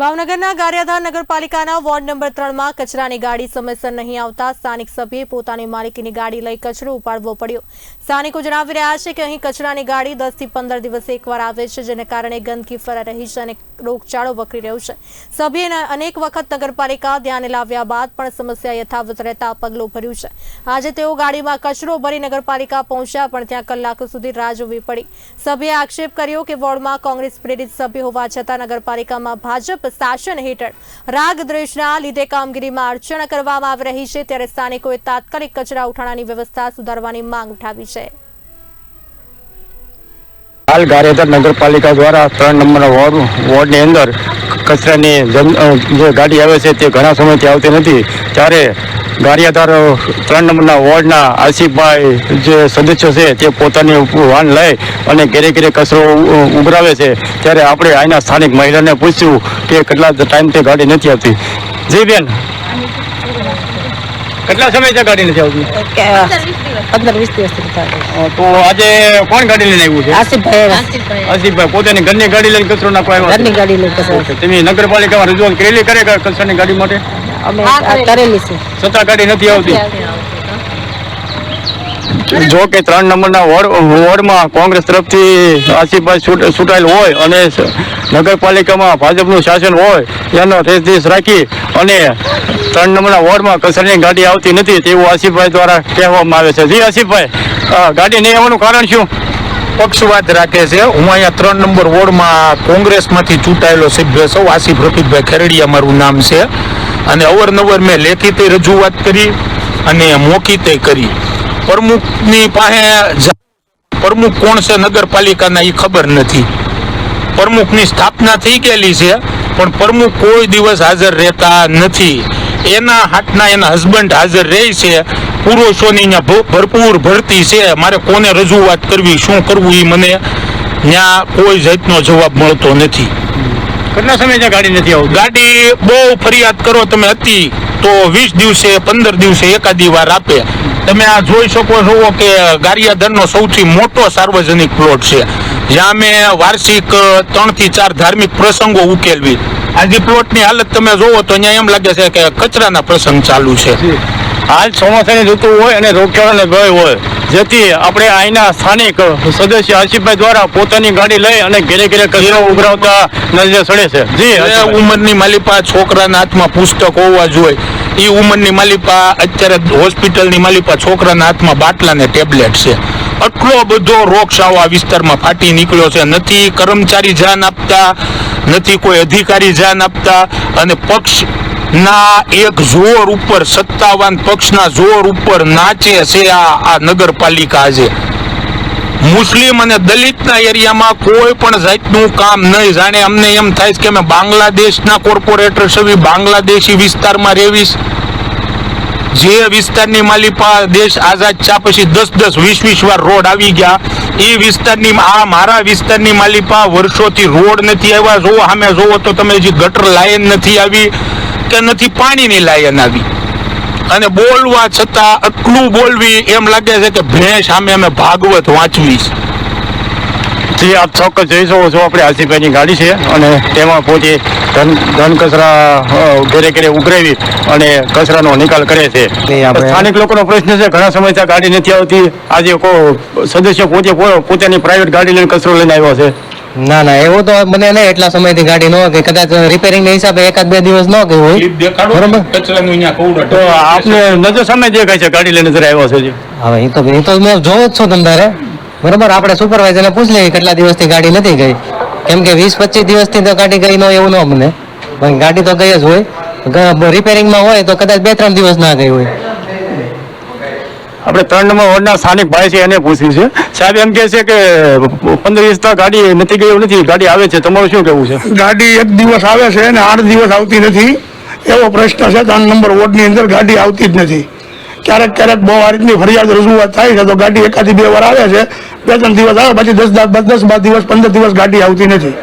ભાવનગરના ગારિયાધાર નગરપાલિકાના ward number ત્રણમાં કચરાની ગાડી સમયસર નહીં આવતા સ્થાનિક સભ્યે પોતાની માલિકીની ગાડી લઈ કચરો ઉપાડવો પડ્યો. સ્થાનિકો જણાવી રહ્યા છે કે અહીં કચરાની ગાડી દસથી પંદર દિવસે એકવાર આવે છે, જેને કારણે ગંદકી ફેલાઈ રહી છે અને રોગચાળો વકરી રહ્યો છે. સભ્યે અનેક વખત નગરપાલિકા ધ્યાને લાવ્યા બાદ પણ સમસ્યા યથાવત રહેતા પગલું ભર્યું છે. આજે તેઓ ગાડીમાં કચરો ભરી નગરપાલિકા પહોંચ્યા, પણ ત્યાં કલાકો સુધી રાહ જોવી પડી. સભ્યે આક્ષેપ કર્યો કે વોર્ડમાં કોંગ્રેસ પ્રેરિત સભ્ય હોવા છતાં નગરપાલિકામાં ભાજપ શાસન હેઠળ રાગ દ્વેષના લીધે કામગીરીમાં અડચણ કરવામાં આવી રહી છે ત્યારે સ્થાનિકોએ તાત્કાલિક કચરા ઉઠાણાની વ્યવસ્થા સુધારવાની માંગ ઉઠાવી છે. હાલ ગારેધર નગરપાલિકા દ્વારા ત્રણ નંબરના વોર્ડ, વોર્ડની અંદર કચરાની જે ગાડી આવે છે તે ઘણા સમયથી આવતી નથી. ત્યારે ગારિયાધાર ત્રણ નંબરના વોર્ડના આસિફભાઈ જે સદસ્યો છે તે પોતાની વાહન લઈ અને ઘેરે ઘેરે કચરો ઉભરાવે છે. ત્યારે આપણે અહીંના સ્થાનિક મહિલાને પૂછ્યું કે કેટલા ટાઈમથી ગાડી નથી આવતી. જી બેન. કેટલા સમય છે ગાડી નથી આવતી? પંદર વીસ દિવસથી તો આજે કોણ ગાડી લઈને આવ્યું છે? આસિફભાઈ આસિફભાઈ પોતાની ઘરની ગાડી લઈને કચરો નાખવા આવ્યા ઘરની ગાડી લઈ કચરો તમે નગરપાલિકામાં રજૂઆત કરેલી કરે કચરાની ગાડી માટે? અમે કરેલી. છે. છતાં ગાડી નથી આવતી. જો કે ત્રણ નંબરના વોર્ડ વોર્ડમાં કોંગ્રેસ તરફથી આસિફભાઈ ચૂંટાયેલ હોય અને નગરપાલિકામાં ભાજપનું શાસન હોય એનો રેસદેશ રાખી અને ત્રણ નંબરના વોર્ડમાં કસરની ગાડી આવતી નથી તેવું આસિફભાઈ દ્વારા કહેવામાં આવે છે. જી આસિફભાઈ ગાડી નહીં આવવાનું કારણ શું? પક્ષવાદ રાખે છે. હું અહીંયા ત્રણ નંબર વોર્ડમાં કોંગ્રેસમાંથી ચૂંટાયેલો સભ્ય છું. આસિફ રફીકભાઈ ખેરડીયા મારું નામ છે. અને અવરનવર મેં લેખિતે રજૂઆત કરી અને મોકિતે કરી. પ્રમુખની પાસે પ્રમુખ કોણ છે નગરપાલિકાના એ ખબર નથી. પ્રમુખની સ્થાપના થઈ ગયેલી છે, પણ પ્રમુખ કોઈ દિવસ હાજર રહેતા નથી. એના હાથના એના હસબન્ડ હાજર રહે છે. પુરુષોની ભ- ભરપૂર ભરતી છે. મારે કોને રજૂઆત કરવી, શું કરવું એ મને ત્યાં કોઈ જાતનો જવાબ મળતો નથી. કેટલા સમય છે ગાડી નથી આવતી? ગાડી બહુ ફરિયાદ કરો તમે હતી તો વીસ દિવસે પંદર દિવસે એકાદી વાર આપે. તમે આ જોઈ શકો છો કે ગારિયાધરનો સૌથી મોટો સાર્વજનિક પ્લોટ છે. જ્યાં અમે વાર્ષિક ત્રણથી ચાર ધાર્મિક પ્રસંગો ઉકેલવી. આજે પ્લોટની હાલત તમે જોવો તો અહીંયા એમ લાગે છે કે કચરાના પ્રસંગ ચાલુ છે. હાલ ચોમાસાની ઋતુ હોય અને રોગચાળાને ભય હોય. જેથી આપણે અહીંના સ્થાનિક સદસ્ય આસિફભાઈ દ્વારા પોતાની ગાડી લઈ અને ઘેરે ઘેરે કચરો ઉભરાવતા નજરે ચડે છે. જી ઉંમરની માલિપા છોકરાના હાથમાં પુસ્તક હોવા જોઈએ. એ ઉંમરની માલિપા અત્યારે હોસ્પિટલની માલિપા છોકરાના હાથમાં બાટલા ને ટેબ્લેટ છે. આટલો બધો રોગચાળો આ વિસ્તારમાં ફાટી નીકળ્યો છે. નથી કર્મચારી જાન આપતા નથી કોઈ અધિકારી જાન આપતા અને પક્ષ ના એક જોર ઉપર, સત્તાવાન પક્ષના જોર ઉપર નાચે છે આ આ નગરપાલિકા આજે. મુસ્લિમ અને દલિતના એરિયામાં કોઈ પણ જાતનું કામ નહીં. જાણે અમને એમ થાય કે અમે બાંગ્લાદેશના કોર્પોરેટર સવી બાંગ્લાદેશી વિસ્તારમાં રહેવીશ. જે વિસ્તારની માલિપા દેશ આઝાદ થયા પછી દસ દસ, વીસ વીસ વાર રોડ આવી ગયા. એ વિસ્તારની આ મારા વિસ્તારની માલિપા વર્ષોથી રોડ નથી આવ્યા. જોવો સામે જોવો તો તમે જે ગટર લાઈન નથી આવી. કે નથી પાણીની લાયન આવી. અને બોલવા છતાં આટલું બોલવી એમ લાગે છે કે ભેંસ સામે અમે ભાગવત વાંચવી છે. આપ ચોક્કસ જઈ શકો છો આપણે આસિફભાઈની ગાડી છે અને તેમાં પોતે ધન ધન કચરા ઘેરે ઘેરે ઉઘરાવી અને કચરાનો નિકાલ કરે છે. સ્થાનિક લોકોનો પ્રશ્ન છે ઘણા સમયથી ગાડી નથી આવતી. આજે કો સદસ્ય પોતે પોતાની પ્રાઇવેટ ગાડી લઈને કચરો લઈને આવ્યો છે. ના ના એવું તો મને નહીં એટલા સમયથી ગાડી નો કે કદાચ રિપેરિંગ ના હિસાબે એકાદ બે દિવસ નો ગઈ હોય. બરોબર. કચરાનું અહીંયા કવડો તો આપને નજર સામે દેખાય છે ગાડી લઈને જરા આવ્યો છે હવે એ તો એ તો મેં જોવો જ છો તમારે બરાબર? આપણે સુપરવાઇઝરને પૂછ લઈએ કેટલા દિવસથી ગાડી નથી ગઈ. કેમ કે વીસ પચીસ દિવસથી તો ગાડી ગઈ ન હોય એવું ન મને પણ ગાડી તો ગઈ જ હોય. રિપેરિંગમાં હોય તો કદાચ બે ત્રણ દિવસ ના ગઈ હોય. આપણે ત્રણ નંબર વોર્ડના સ્થાનિક ભાઈ છે, એને પૂછ્યું છે. સાહેબ એમ કહે છે કે પંદર વીસ ગાડી નથી ગયું નથી, ગાડી આવે છે. તમારું શું કેવું છે? ગાડી એક દિવસ આવે છે અને આઠ દિવસ આવતી નથી. એવો પ્રશ્ન છે, ત્રણ નંબર વોર્ડની અંદર ગાડી આવતી જ નથી. ક્યારેક ક્યારેક બહુ આ રીતની ફરિયાદ રજૂઆત થાય છે, તો ગાડી એકાદી બે વાર આવે છે. બે ત્રણ દિવસ આવે, પછી દસ દસ બાર દિવસ, પંદર દિવસ ગાડી આવતી નથી.